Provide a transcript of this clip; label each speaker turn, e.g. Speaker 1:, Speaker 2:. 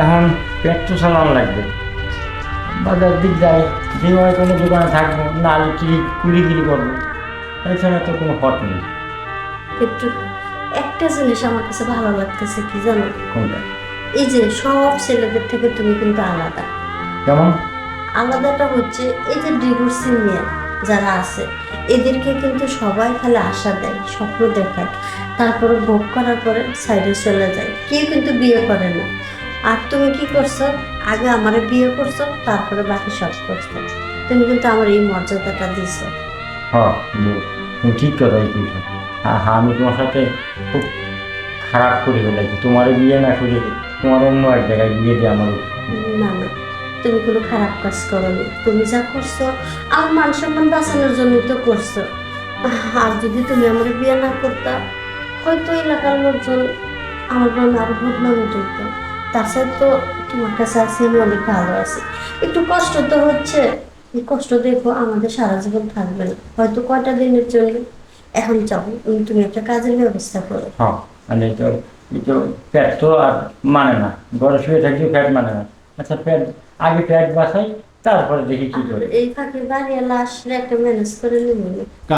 Speaker 1: এখন পেট তো চালানো লাগবে। বাজার দিক যায় যেভাবে কোনো দোকানে থাকব না কি কুড়িগিরি করব। এছাড়া তো কোনো পথ নেই।
Speaker 2: একটু একটা জিনিস আমার কাছে ভালো লাগতেছে কি জানো?
Speaker 1: কোনটা?
Speaker 2: এই যে সব ছেলেদের থেকে তুমি কিন্তু আলাদা।
Speaker 1: যেমন
Speaker 2: আলাদাটা হচ্ছে এই যে ডিভোর্সি মেয়ে যারা আছে এদেরকে কিন্তু সবাই খালি আশা দেয় স্বপ্ন দেখায়। তারপরে ভোগ করার পরে সাইডে চলে যায়। কেউ কিন্তু বিয়ে করে না। আর তুমি কি করছ? আগে আমার বিয়ে করছ তারপরে বাকি সব করছ। তুমি কিন্তু আমার এই মর্যাদাটা দিছো।
Speaker 1: হ্যাঁ ঠিক কথাই বলছো। হ্যাঁ হ্যাঁ আমি তোমার সাথে খুব খারাপ করে ফেলেছি। তোমার বিয়ে না করে তোমার অন্য এক জায়গায় বিয়ে দিয়ে আমার
Speaker 2: না না তুমি কোনো খারাপ কাজ করোনি। তুমি যা করছ আমার মান সম্মান বাঁচানোর জন্যই তো করছ। আর যদি তুমি আমার বিয়ে না করতা হয়তো এলাকার লোকজন আমার নামে আরও বদনাম উঠত তাছাড়া তো তোমার কাছে আছি আমি অনেক ভালো আছি। একটু কষ্ট তো হচ্ছে। এই কষ্ট দেখো আমাদের সারা জীবন থাকবে না। হয়তো কয়টা দিনের জন্য। এখন যাও তুমি একটা কাজের ব্যবস্থা করো।
Speaker 1: হ্যাঁ মানে তো তো প্যাট তো আর মানে না। ঘরে শুয়ে থাকলেও প্যাট মানে না। আচ্ছা প্যাট আগে প্যাট বাসাই তারপরে দেখি কি করে।
Speaker 2: এই ফাঁকে বাড়ি আসলে একটা ম্যানেজ করে নেব।